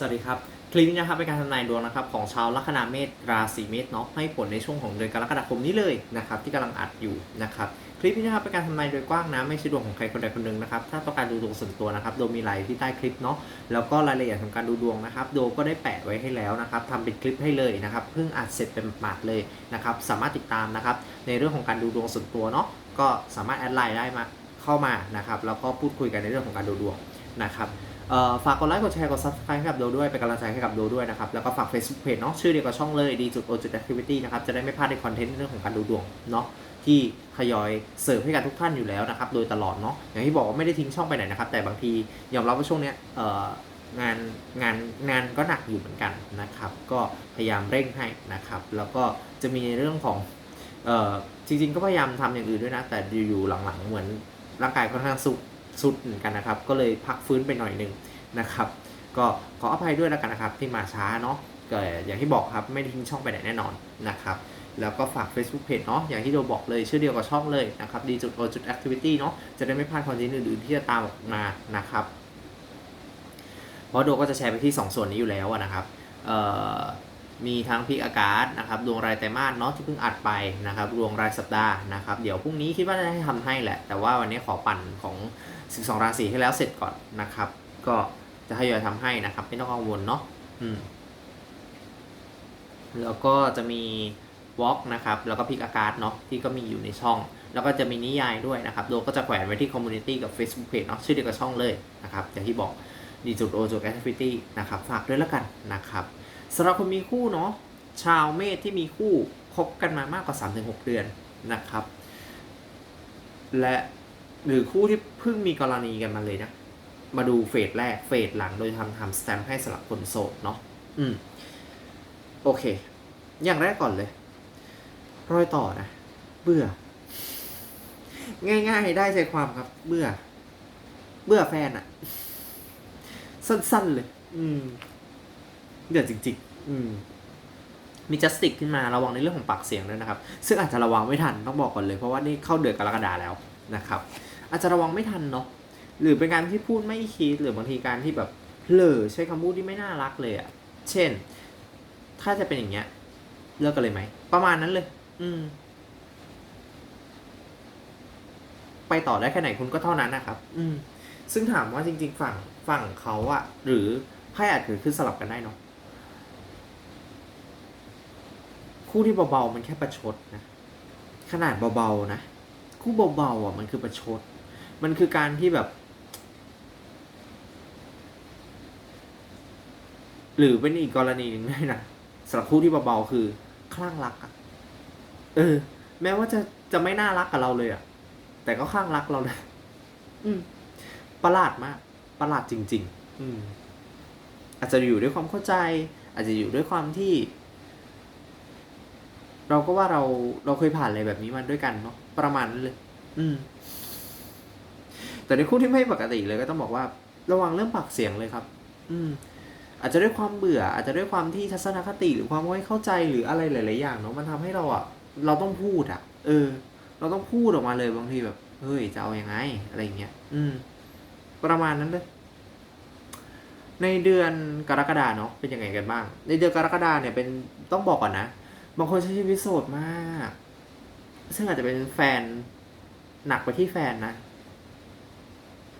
สวัสดีครับ คลิปนี้นะครับเป็นการทำนายดวงนะครับของชาวลัคนาเมษราศีเมษเนาะให้ผลในช่วงของเดือนกรกฎาคมนี้เลยนะครับที่กำลังอัดอยู่นะครับคลิปนี้นะครับเป็นการทำนายโดยกว้างนะไม่ใช่ดวงของใครคนใดคนหนึ่งนะครับถ้าต้องการดูดวงส่วนตัวนะครับโดยมีรายที่ใต้คลิปเนาะแล้วก็รายละเอียดของการดูดวงนะครับโดก็ได้แปะไว้ให้แล้วนะครับทำเป็นคลิปให้เลยนะครับเพิ่งอัดเสร็จเป็นหมาดเลยนะครับสามารถติดตามนะครับในเรื่องของการดูดวงส่วนตัวเนาะก็สามารถแอดไลน์ได้มาเข้ามานะครับแล้วก็พูดคุยกันในเรื่องของการดูดวงนะครับ ฝากกดไลค์ กดแชร์ กด subscribe ให้กับโดด้วย เป็นกำลังใจให้กับโดด้วยนะครับ แล้วก็ฝาก Facebook Page เนาะ ชื่อเดียวกับช่องเลยดีจุดโอจุด activity นะครับ จะได้ไม่พลาดในคอนเทนต์เรื่องของการดูดวงเนาะ ที่ทยอยเสิร์ฟให้กับทุกท่านอยู่แล้วนะครับ โดยตลอดเนาะ อย่างที่บอกว่าไม่ได้ทิ้งช่องไปไหนนะครับ แต่บางทียอมรับว่าช่วงเนี้ยงานงานงานก็หนักอยู่เหมือนกันนะครับ ก็พยายามเร่งให้นะครับ แล้วก็จะมีในเรื่องของเออจริง ๆ ก็พยายามทำอย่างอื่นด้วยนะ แต่อยู่ๆหลังๆ เหมือนร่างกายค่อนข้างสุดสุดเหมือนกันนะครับ ก็เลยพักฟื้นไปหน่อยหนึ่ง นะครับ ก็ขออภัยด้วยแล้วกันนะครับที่มาช้าเนาะก็อย่างที่บอกครับไม่ได้ทิ้งช่องไปไหนแน่นอนนะครับแล้วก็ฝาก Facebook Page เนาะอย่างที่โดบอกเลยชื่อเดียวกับช่องเลยนะครับดีจุดโอจุดแอคทิวิตี้เนาะจะได้ไม่พลาดคอนเทนต์อื่นๆที่จะตามออกมานะครับเพราะโดก็จะแชร์ไปที่ 2 ส่วนนี้อยู่แล้วนะครับมีทั้งพิกอากาศนะครับดวงรายไตรมาสเนาะที่เพิ่งอัดไปนะครับดวงรายสัปดาห์นะครับเดี๋ยวพรุ่งนี้คิดว่าจะให้ทำให้แหละ แต่ว่าวันนี้ขอปั่นของ 12 ราศีให้แล้วเสร็จก่อนนะครับ ก็ จะทยอยทำให้นะครับ ไม่ต้องกังวลเนาะอืมแล้วก็จะมีวอล์กนะครับแล้วก็พิกอากาศเนาะที่ก็มีอยู่ในช่อง แล้วก็จะมีนิยายด้วยนะครับโดยก็จะแขวนไว้ที่คอมมูนิตี้กับ Facebook Page เนาะชื่อเดียวกับช่องเลยนะครับอย่างที่บอกดีจุดโอจุดแอคทิวิตี้นะครับฝากด้วยแล้วกันนะครับสำหรับคนมีคู่เนาะชาวเมษที่มีคู่คบกันมามากกว่า 3-6 เดือนนะครับ และหรือคู่ที่เพิ่งมีกรณีกันมาเลยนะ มาดูเฟสแรกเฟสหลังโดยทำทำสแตมป์ให้สำหรับคนโสดเนาะอืม โอเค อย่างแรกก่อนเลยรอยต่อนะ เบื่อ ง่ายๆได้ใจความครับ เบื่อ เบื่อแฟนอะสั้นๆเลย อืมเบื่อจริง ๆ อืมมีจัสติกขึ้นมาระวังในเรื่องของปากเสียงด้วยนะครับ ซึ่งอาจจะระวังไม่ทันต้องบอกก่อนเลยเพราะว่านี่เข้าเดือนกรกฎาแล้วนะครับ อาจจะระวังไม่ทันเนาะ หรือเป็นการที่พูดไม่คิดหรือบางทีการที่แบบเผลอใช้คำพูดที่ไม่น่ารักเลยอะ่ะ เช่น ถ้าจะเป็นอย่างเงี้ยเลิกกันเลยไหม ประมาณนั้นเลย อืม ไปต่อได้แค่ไหนคุณก็เท่านั้นนะครับ อืม ซึ่งถามว่าจริง ๆ ฝั่งฝั่งเขาอะหรือไพ่อาจเกิดขึ้นสลับกันได้เนาะคู่ที่เบาๆมันแค่ประชดนะขนาดเบาๆนะ คู่เบาๆอะมันคือประชด มันคือการที่แบบ หรือเป็นอีกกรณีหนึ่งด้วยนะสำหรับคู่ที่เบาๆคือคลั่งรักอะเออ แม้ว่าจะจะไม่น่ารักกับเราเลยอะแต่ก็คลั่งรักเราเลยอืม ประหลาดมาก ประหลาดจริง ๆ อืม อาจจะอยู่ด้วยความเข้าใจ อาจจะอยู่ด้วยความที่ เราก็ว่าเราเราเคยผ่านอะไรแบบนี้มาด้วยกันเนาะประมาณนั้นเลย อืม แต่ในคู่ที่ไม่ปกติเลยก็ต้องบอกว่า ระวังเรื่องปากเสียงเลยครับ อืม อาจจะด้วยความเบื่อ อาจจะด้วยความที่ทัศนคติหรือความไม่เข้าใจหรืออะไรหลาย ๆ อย่างเนาะมันทำให้เราอะเราต้องพูดอะ เออ เราต้องพูดออกมาเลยบางทีแบบเฮ้ยจะเอาอยัางไงอะไรอย่างเงี้ยอืม ประมาณนั้นเลยในเดือนกรกฎาเนาะเป็นยังไงกันบ้าง ในเดือนกรกฎาเนี่ยเป็นต้องบอกก่อนนะบางคนใช้ชีวิตโสดมาก ซึ่งอาจจะเป็นแฟนหนักไปที่แฟนนะ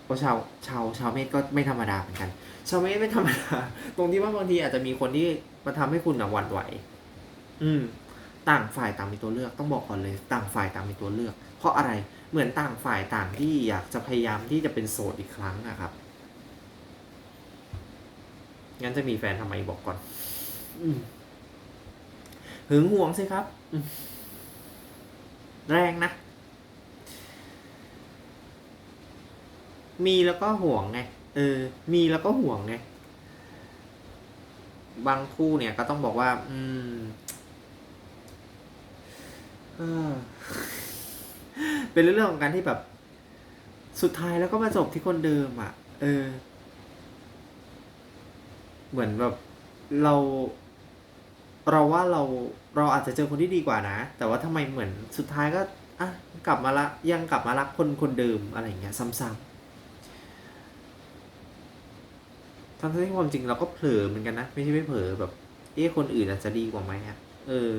เพราะชาวชาวชาวเมษก็ไม่ธรรมดาเหมือนกัน ชาวเมษไม่ธรรมดาตรงที่ว่าบางทีอาจจะมีคนที่มาทำให้คุณอะหวั่นไหว อืม ต่างฝ่ายต่างมีตัวเลือกต้องบอกก่อนเลย ต่างฝ่ายต่างมีตัวเลือก เพราะอะไรเหมือนต่างฝ่ายต่างที่อยากจะพยายามที่จะเป็นโสดอีกครั้งอะครับงั้นจะมีแฟนทำไมบอกก่อน อืมหึงหวงสิครับอืมแรงนะ มีแล้วก็ห่วงไง เออ มีแล้วก็ห่วงไงบางคู่เนี่ยก็ต้องบอกว่า อืมเออเป็นเรื่องของการที่แบบ สุดท้ายแล้วก็มาจบที่คนเดิมอะ เออ เหมือนแบบเรา เราว่าเราเราอาจจะเจอคนที่ดีกว่านะ แต่ว่าทำไมเหมือนสุดท้ายก็อะกลับมาละยังกลับมารักคนคนเดิมอะไรเงี้ยซ้ำ ทั้งที่ความจริงเราก็เผลอเหมือนกันนะ ไม่ใช่ไม่เผลอแบบ เอ๊ะคนอื่นอาจจะดีกว่าไหมอะเออ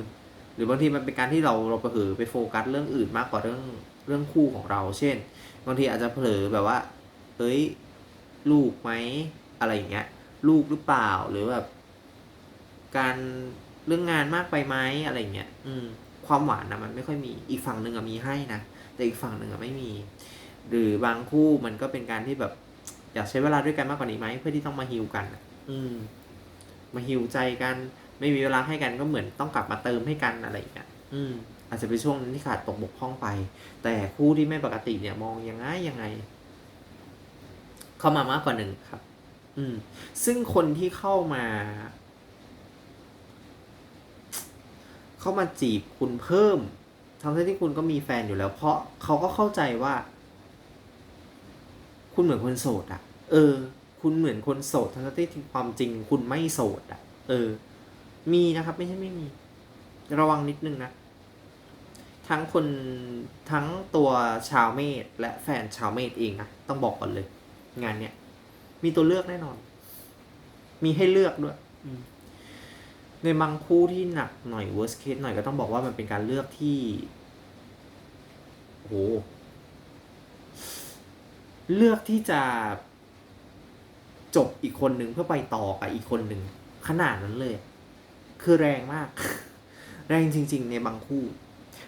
หรือบางทีมันเป็นการที่เราเราเผลอไปโฟกัสเรื่องอื่นมากกว่าเรื่องเรื่องคู่ของเรา เช่น บางทีอาจจะเผลอแบบว่าเอ้ย ลูกไหมอะไรอย่างเงี้ย ลูกหรือเปล่า หรือแบบการเรื่องงานมากไปไหมอะไรอย่างเงี้ย อืม ความหวานนะมันไม่ค่อยมี อีกฝั่งหนึ่งอะมีให้นะ แต่อีกฝั่งหนึ่งอะไม่มี หรือบางคู่มันก็เป็นการที่แบบ อยากใช้เวลาด้วยกันมากกว่านี้ไหมเพื่อที่ต้องมาฮิวกันอะอืม มาฮิวใจกัน ไม่มีเวลาให้กันก็เหมือนต้องกลับมาเติมให้กันอะไรอย่างเงี้ยอืม อาจจะเป็นช่วงนั้นที่ขาดตกบกพร่องไป แต่คู่ที่ไม่ปกติเนี่ยมองยังไงยังไง เข้ามามากกว่าหนึ่งครับ อืม ซึ่งคนที่เข้ามา เข้ามาจีบคุณเพิ่มทั้งที่คุณก็มีแฟนอยู่แล้ว เพราะเขาก็เข้าใจว่า คุณเหมือนคนโสดอะเออ คุณเหมือนคนโสดทั้งที่ความจริง คุณไม่โสดอะเออ มีนะครับ ไม่ใช่ไม่มี ระวังนิดนึงนะ ทั้งคนทั้งตัวชาวเมษและแฟนชาวเมษเองนะ ต้องบอกก่อนเลย งานเนี้ยมีตัวเลือกแน่นอน มีให้เลือกด้วยในบางคู่ที่หนักหน่อย worst case หน่อยก็ต้องบอกว่ามันเป็นการเลือกที่โอ้โห เลือกที่จะจบอีกคนหนึ่งเพื่อไปต่อกับอีกคนหนึ่งขนาดนั้นเลย คือแรงมาก แรงจริง ๆ ในบางคู่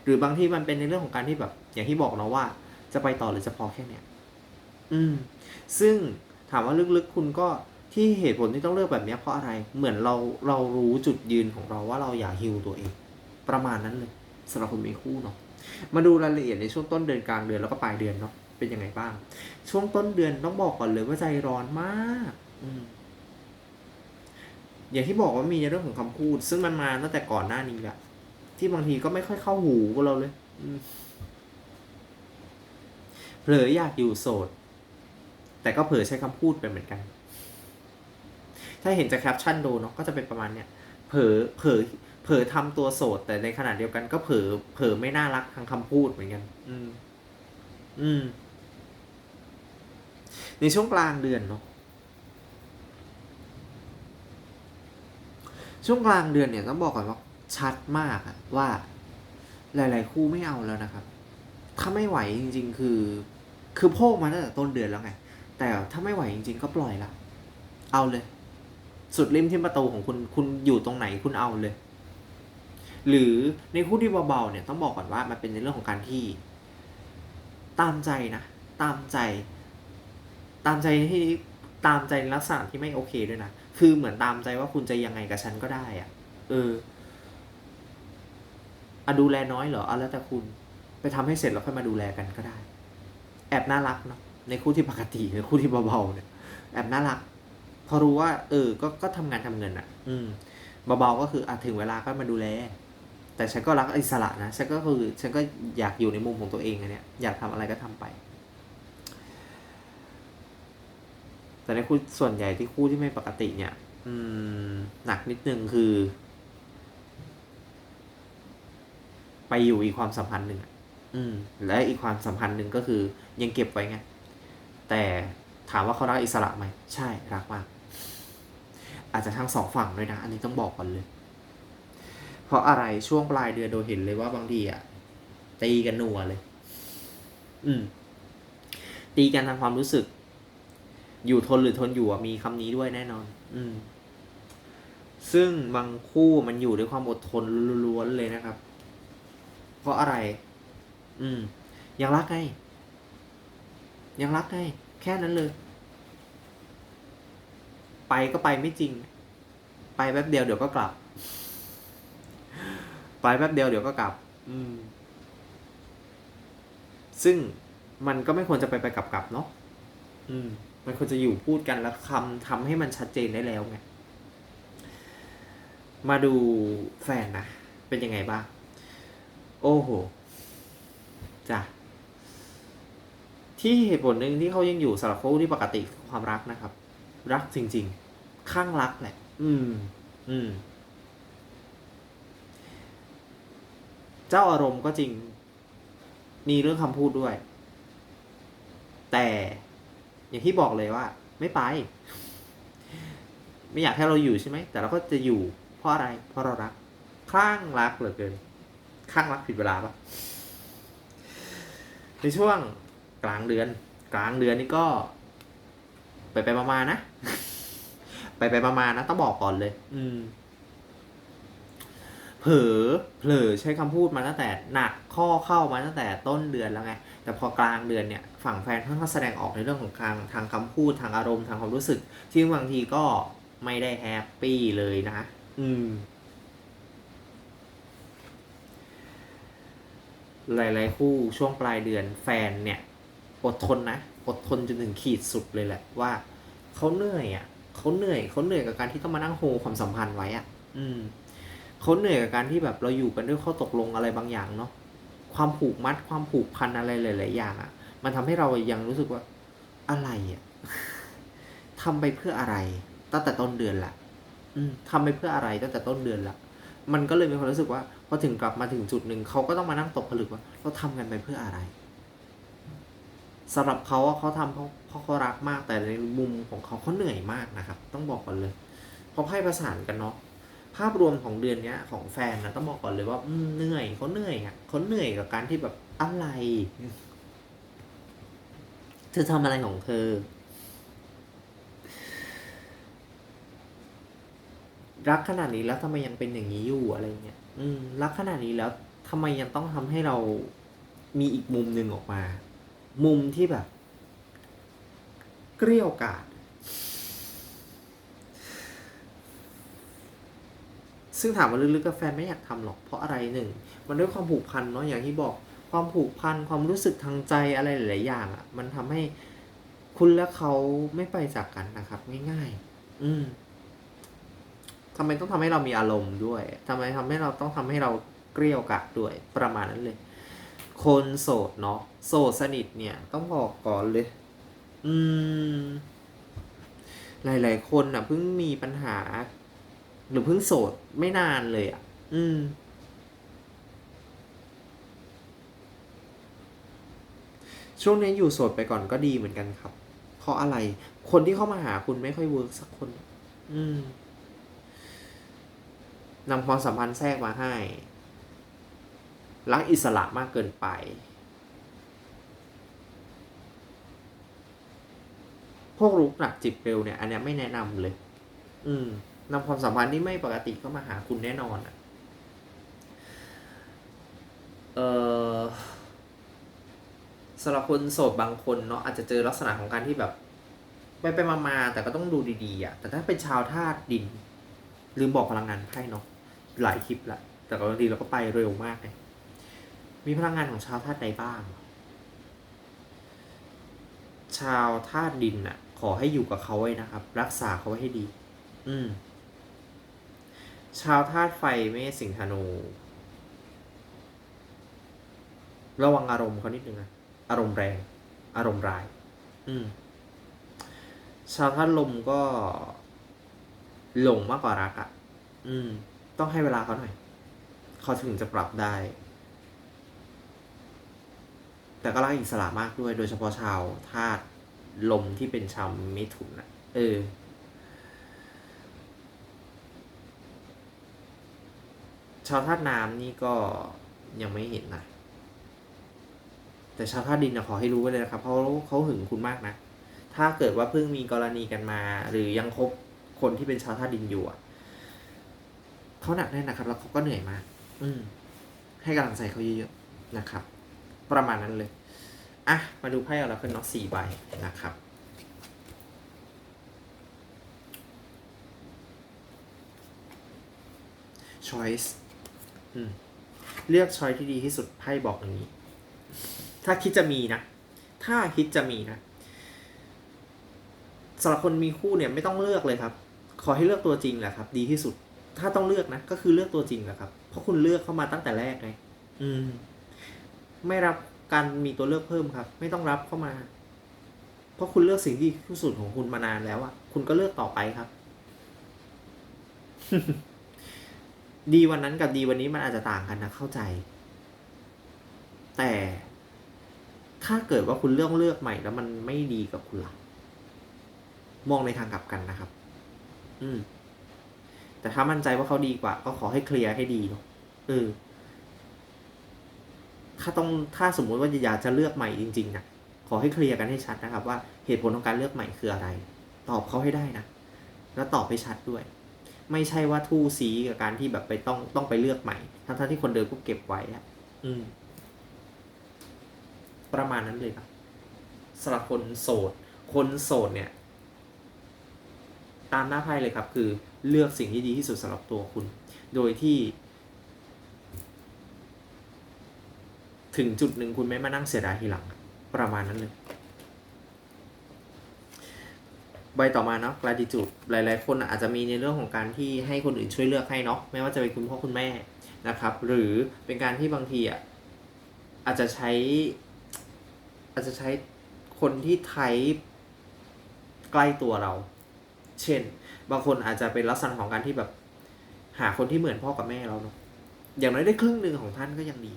หรือบางที่มันเป็นในเรื่องของการที่แบบ อย่างที่บอกเนาะว่า จะไปต่อหรือจะพอแค่เนี้ยอืม ซึ่งถามว่าลึกๆคุณก็ที่เหตุผลที่ต้องเลือกแบบเนี้ยเพราะอะไร เหมือนเราเรารู้จุดยืนของเราว่าเราอยากฮิวตัวเอง ประมาณนั้นเลยสำหรับคนมีคู่เนาะ มาดูรายละเอียดในช่วงต้นเดือนกลางเดือนแล้วก็ปลายเดือนเนาะ เป็นยังไงบ้าง ช่วงต้นเดือนต้องบอกก่อนเลยว่าใจร้อนมากอืมอย่างที่บอกว่ามีในเรื่องของคำพูด ซึ่งมันมาตั้งแต่ก่อนหน้านี้แหละที่บางทีก็ไม่ค่อยเข้าหูกับเราเลยอืเผลออยากอยู่โสด แต่ก็เผลอใช้คำพูดไปเหมือนกัน ถ้าเห็นจากแคปชั่นดูเนาะก็จะเป็นประมาณเนี้ยเผลอเผลอเผลอทำตัวโสด แต่ในขณะเดียวกันก็เผลอเผลอไม่น่ารักทางคำพูดเหมือนกัน อืม อืม ในช่วงกลางเดือนเนาะช่วงกลางเดือนเนี่ยต้องบอกก่อนว่าชัดมากอะว่า หลาย ๆ คู่ไม่เอาแล้วนะครับ ถ้าไม่ไหวจริง ๆ คือ คือโพกมาตั้งแต่ต้นเดือนแล้วไง แต่ถ้าไม่ไหวจริง ๆ ก็ปล่อยละเอาเลย สุดริมที่ประตูของคุณคุณอยู่ตรงไหนคุณเอาเลย หรือในคู่ที่เบาๆเนี่ยต้องบอกก่อนว่ามันเป็นในเรื่องของการที่ ตามใจนะ ตามใจ ตามใจที่ตามใจลักษณะที่ไม่โอเคด้วยนะ คือเหมือนตามใจว่าคุณจะยังไงกับฉันก็ได้อะเอออะดูแลน้อยเหรอเอาแล้วแต่คุณไปทำให้เสร็จแล้วค่อยมาดูแลกันก็ได้ แอบน่ารักเนาะในคู่ที่ปกติหรือคู่ที่เบาๆเนี่ย แอบน่ารัก พอรู้ว่า เออ ก็ก็ทำงานทำเงินอะ่ะ อืมเบาๆก็คืออะถึงเวลาก็มาดูแล แต่ฉันก็รักอิสระนะฉันก็คือฉันก็อยากอยู่ในมุมของตัวเองอะเนี่ยอยากทำอะไรก็ทำไป แต่ในคู่ส่วนใหญ่ที่คู่ที่ไม่ปกติเนี่ย อืม หนักนิดนึงคือ ไปอยู่อีกความสัมพันธ์หนึ่งอืม และอีกความสัมพันธ์หนึ่งก็คือยังเก็บไว้ไง แต่ถามว่าเขารักอิสระไหม ใช่รักมาก อาจจะทั้งสองฝั่งด้วยนะ อันนี้ต้องบอกก่อนเลย เพราะอะไรช่วงปลายเดือนโดยเห็นเลยว่าบางทีอะตีกันนัวเลย อืม ตีกันทางความรู้สึก อยู่ทนหรือทนอยู่มีคำนี้ด้วยแน่นอน อืม ซึ่งบางคู่มันอยู่ด้วยความอดทนล้วนเลยนะครับ เพราะอะไร อืม ยังรักไง ยังรักไง แค่นั้นเลย ไปก็ไปไม่จริง ไปแป๊บเดียวเดี๋ยวก็กลับ ไปแป๊บเดียวเดี๋ยวก็กลับ อืม ซึ่งมันก็ไม่ควรจะไปไปกลับกลับๆเนาะอืม มันควรจะอยู่พูดกันแล้วคำทำให้มันชัดเจนได้แล้วไง มาดูแฟนนะ เป็นยังไงบ้าง โอ้โห จ้ะ ที่เหตุผลหนึ่งที่เขายังอยู่สำหรับคู่ที่ปกติคือความรักนะครับ รักจริง ๆ ข้างรักแหละ อืม อืม เจ้าอารมณ์ก็จริง มีเรื่องคำพูดด้วย แต่ อย่างที่บอกเลยว่า ไม่ไป ไม่อยากให้เราอยู่ใช่ไหม แต่เราก็จะอยู่ เพราะอะไร เพราะเรารักคลั่งรักเหลือเกินคลั่งรักผิดเวลาปะในช่วงกลางเดือน กลางเดือนนี่ก็ ไปไปมาๆนะ ไปไปมาๆนะ ต้องบอกก่อนเลย อืม เผลอเผลอใช้คำพูดมาตั้งแต่หนักข้อเข้ามาตั้งแต่ต้นเดือนแล้วไง แต่พอกลางเดือนเนี่ยฝั่งแฟนค่อนข้างแสดงออกในเรื่องของทางทางคำพูดทางอารมณ์ทางความรู้สึกที่บางทีก็ไม่ได้แฮปปี้เลยนะ อืม หลาย ๆ คู่ช่วงปลายเดือนแฟนเนี่ย อดทนนะ อดทนจนถึงขีดสุดเลยแหละว่าเขาเหนื่อยอะเขาเหนื่อยเขาเหนื่อยกับการที่ต้องมานั่งโฮความสัมพันธ์ไว้อะ อืมเขาเหนื่อยกับการที่แบบเราอยู่กันด้วยข้อตกลงอะไรบางอย่างเนาะ ความผูกมัดความผูกพันอะไรหลาย ๆ อย่างอะ มันทำให้เรายังรู้สึกว่าอะไรอะทำไปเพื่ออะไร ตั้งแต่ต้นเดือนละอืมทำไปเพื่ออะไรตั้งแต่ต้นเดือนละมันก็เลยมีความรู้สึกว่าพอถึงกลับมาถึงจุดหนึ่งเขาก็ต้องมานั่งตกผลึกว่าเราทำกันไปเพื่ออะไรสำหรับเขาเขาทำเพราะเพราะเขารักมากแต่ในมุมของเขาเขาเหนื่อยมากนะครับ ต้องบอกก่อนเลยเพราะไพ่ประสานกันเนาะ ภาพรวมของเดือนเนี้ยของแฟนนะต้องบอกก่อนเลยว่าเหนื่อยเขาเหนื่อยอะเขาเหนื่อยกับการที่แบบอะไรเธอทำอะไรของเธอ รักขนาดนี้แล้วทำไมยังเป็นอย่างนี้อยู่อะไรเงี้ยอืม รักขนาดนี้แล้วทำไมยังต้องทำให้เรามีอีกมุมหนึ่งออกมา มุมที่แบบ เกลี้ยกาด ซึ่งถามว่าลึกๆกับแฟนไม่อยากทำหรอกเพราะอะไรหนึ่งมันด้วยความผูกพันเนาะอย่างที่บอกความผูกพันความรู้สึกทางใจอะไรหลาย ๆ อย่างอะ่ะ มันทำให้คุณและเขาไม่ไปจากกันนะครับ ง่าย ๆ อืมทำไมต้องทำให้เรามีอารมณ์ด้วยทำไมทำให้เราต้องทำให้เราเกลี้ยวกราดด้วยประมาณนั้นเลย คนโสดเนาะโสดสนิทเนี่ย ต้องบอกก่อนเลย อืม หลาย ๆ คนอะเพิ่งมีปัญหา หรือเพิ่งโสดไม่นานเลยอะ อืม ช่วงนี้อยู่โสดไปก่อนก็ดีเหมือนกันครับ เพราะอะไร คนที่เข้ามาหาคุณไม่ค่อยเวิร์กสักคน อืมนำความสัมพันธ์แทรกมาให้ รักอิสระมากเกินไป พวกรุกหนักจิบเร็วเนี่ย อันนี้ไม่แนะนำเลย อืม นำความสัมพันธ์ที่ไม่ปกติเข้ามาหาคุณแน่นอนอะเออสำหรับคนโสดบางคนเนาะอาจจะเจอลักษณะของการที่แบบ ไปไปมามาแต่ก็ต้องดูดีๆอะ แต่ถ้าเป็นชาวธาตุดิน ลืมบอกพลังงานไพ่เนาะหลายคลิปละแต่ก็บางทีเราก็ไปเร็วมากเลยมีพลังงานของชาวธาตุใดบ้าง ชาวธาตุดินน่ะ ขอให้อยู่กับเขาไว้นะครับ รักษาเขาไว้ให้ดี อืม ชาวธาตุไฟเมษสิงธนู ระวังอารมณ์เขานิดนึงนะอารมณ์แรง อารมณ์ร้าย อืม ชาวธาตุลมก็หลงมากกว่ารักอะ่ะ อืม ต้องให้เวลาเขาหน่อยเขาถึงจะปรับได้ แต่ก็รักอิสระมากด้วย โดยเฉพาะชาวธาตุลมที่เป็นชาวมิถุนนะเออ ชาวธาตุน้ำนี่ก็ยังไม่เห็นนะ แต่ชาวธาตุดินนะขอให้รู้ไว้เลยนะครับเพราะเขาหึงคุณมากนะ ถ้าเกิดว่าเพิ่งมีกรณีกันมา หรือยังคบคนที่เป็นชาวธาตุดินอยู่อะเขาหนักแน่นนะครับ แล้วเขาก็เหนื่อยมาก อืม ให้กำลังใจเขาเยอะๆนะครับ ประมาณนั้นเลยอะมาดูไพ่เอาล้วขึ้นเนาะสี่ใบนะครับ choice อืม เลือก choice ที่ดีที่สุดไพ่บอกอย่างนี้ ถ้าคิดจะมีนะ ถ้าคิดจะมีนะสำหรับคนมีคู่เนี่ยไม่ต้องเลือกเลยครับ ขอให้เลือกตัวจริงแหละครับ ดีที่สุด ถ้าต้องเลือกนะ ก็คือเลือกตัวจริงแหละครับ เพราะคุณเลือกเข้ามาตั้งแต่แรกไงอืม ไม่รับการมีตัวเลือกเพิ่มครับ ไม่ต้องรับเข้ามา เพราะคุณเลือกสิ่งที่ดีที่สุดของคุณมานานแล้วอะคุณก็เลือกต่อไปครับ ดีวันนั้นกับดีวันนี้มันอาจจะต่างกันนะเข้าใจ แต่ถ้าเกิดว่าคุณเลือกเลือกใหม่แล้วมันไม่ดีกับคุณล่ะ มองในทางกลับกันนะครับ อืม แต่ถ้ามั่นใจว่าเขาดีกว่า ก็ขอให้เคลียร์ให้ดีเนาะเออถ้าต้องถ้าสมมุติว่าอยากจะเลือกใหม่จริงๆนะขอให้เคลียร์กันให้ชัดนะครับ ว่าเหตุผลของการเลือกใหม่คืออะไร ตอบเขาให้ได้นะแล้วตอบให้ชัดด้วย ไม่ใช่ว่าทู่ซีกับการที่แบบไปต้องต้องไปเลือกใหม่ ทั้งๆที่คนเดิมก็เก็บไว้อะอืม ประมาณนั้นเลยครับสำหรับคนโสด คนโสดเนี่ย ตามหน้าไพ่เลยครับ คือเลือกสิ่งที่ดีที่สุดสำหรับตัวคุณ โดยที่ ถึงจุดหนึ่งคุณไม่มานั่งเสียดายทีหลัง ประมาณนั้นเลย ใบต่อมาเนาะ gratitude หลาย ๆ คนอาจจะมีในเรื่องของการที่ให้คนอื่นช่วยเลือกให้เนาะ ไม่ว่าจะเป็นคุณพ่อคุณแม่นะครับ หรือเป็นการที่บางทีอะอาจจะใช้ อาจจะใช้คนที่ไทป์ใกล้ตัวเรา เช่น บางคนอาจจะเป็นลักษณะของการที่แบบ หาคนที่เหมือนพ่อกับแม่เราเนาะ อย่างน้อยได้ครึ่งหนึ่งของท่านก็ยังดี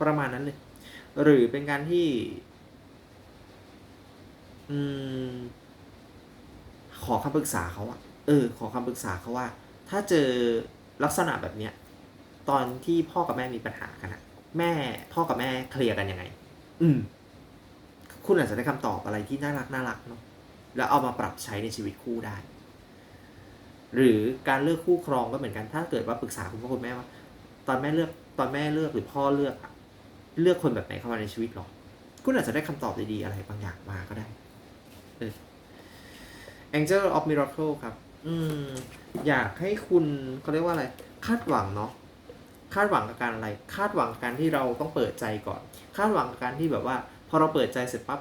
ประมาณนั้นเลย หรือเป็นการที่ อืม ขอคำปรึกษาเขาอะเออ ขอคำปรึกษาเขาว่า ถ้าเจอลักษณะแบบเนี้ยตอนที่พ่อกับแม่มีปัญหากันอะแม่พ่อกับแม่เคลียร์กันยังไง อืม คุณอาจจะได้คำตอบอะไรที่น่ารักน่ารักเนาะแล้วเอามาปรับใช้ในชีวิตคู่ได้ หรือการเลือกคู่ครองก็เหมือนกัน ถ้าเกิดว่าปรึกษาคุณพ่อคุณแม่ว่า ตอนแม่เลือกตอนแม่เลือกหรือพ่อเลือกอะเลือกคนแบบไหนเข้ามาในชีวิตหรอ คุณอาจจะได้คำตอบดีๆอะไรบางอย่างมาก็ได้ เออ Angel of Miracle ครับ อืม อยากให้คุณเขาเรียกว่าอะไร คาดหวังเนาะ คาดหวังกับการอะไร คาดหวังกับการที่เราต้องเปิดใจก่อน คาดหวังกับการที่แบบว่า พอเราเปิดใจเสร็จปั๊บ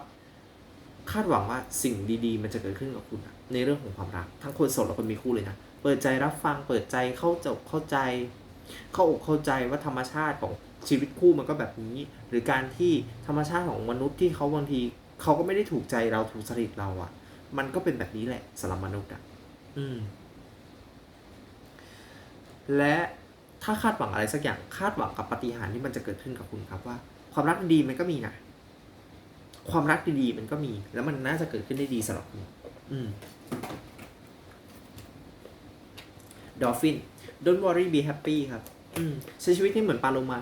คาดหวังว่าสิ่งดีๆ มันจะเกิดขึ้นกับคุณอะในเรื่องของความรัก ทั้งคนโสดและคนมีคู่เลยนะ เปิดใจรับฟัง เปิดใจเข้าจบเข้าใจ เข้าอกเข้าใจว่าธรรมชาติของชีวิตคู่มันก็แบบนี้ หรือการที่ธรรมชาติของมนุษย์ที่เขาบางทีเขาก็ไม่ได้ถูกใจเราถูกสริตเราอะ มันก็เป็นแบบนี้แหละสำหรับมนุษย์อะอืม และถ้าคาดหวังอะไรสักอย่างคาดหวังกับปาฏิหารย์ที่มันจะเกิดขึ้นกับคุณครับว่า ความรักดีๆมันก็มีนะความรักดีๆมันก็มี แล้วมันน่าจะเกิดขึ้นได้ดีสำหรับคุณอืมดอฟฟิน don't worry be happy ครับ อืมใช้ชีวิตให้เหมือนปลาโลมา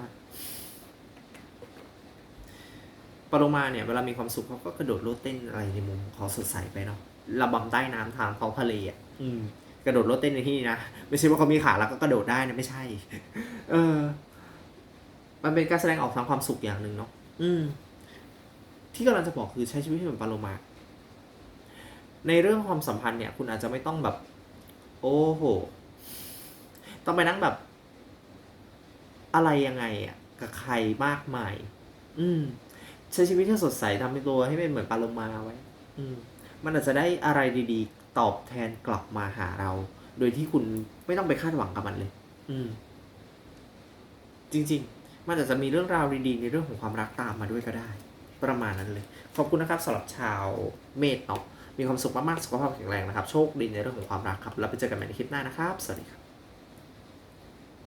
ปลาโลมาเนี่ยเวลามีความสุขเขาก็กระโดดโลดเต้นอะไรในมุมของเขาสดใสไปเนาะระบำใต้น้ำทางท้องทะเลอะอืมกระโดดโลดเต้นในที่นี้นะไม่ใช่ว่าเขามีขาแล้วก็กระโดดได้นะไม่ใช่ เออ มันเป็นการแสดงออกทางความสุขอย่างหนึ่งเนาะอืม ที่กำลังจะบอกคือใช้ชีวิตให้เหมือนปลาโลมาในเรื่องความสัมพันธ์เนี่ย คุณอาจจะไม่ต้องแบบ โอ้โห ต้องไปนั่งแบบ อะไรยังไงอะกับใครมากมาย อืม ใช้ชีวิตให้สดใสทำเป็นตัวให้เป็นเหมือนปลาโลมาไว้ อืม มันอาจจะได้อะไรดีๆ ตอบแทนกลับมาหาเรา โดยที่คุณไม่ต้องไปคาดหวังกับมันเลย อืม จริง ๆ มันอาจจะมีเรื่องราวดีๆ ในเรื่องของความรักตามมาด้วยก็ได้ ประมาณนั้นเลย ขอบคุณนะครับสำหรับชาวเมษเนาะมีความสุขมากๆสุขภาพแข็งแรงนะครับ โชคดีในเรื่องของความรักครับ แล้วไปเจอกันใหม่ในคลิปหน้านะครับ สวัสดีครับ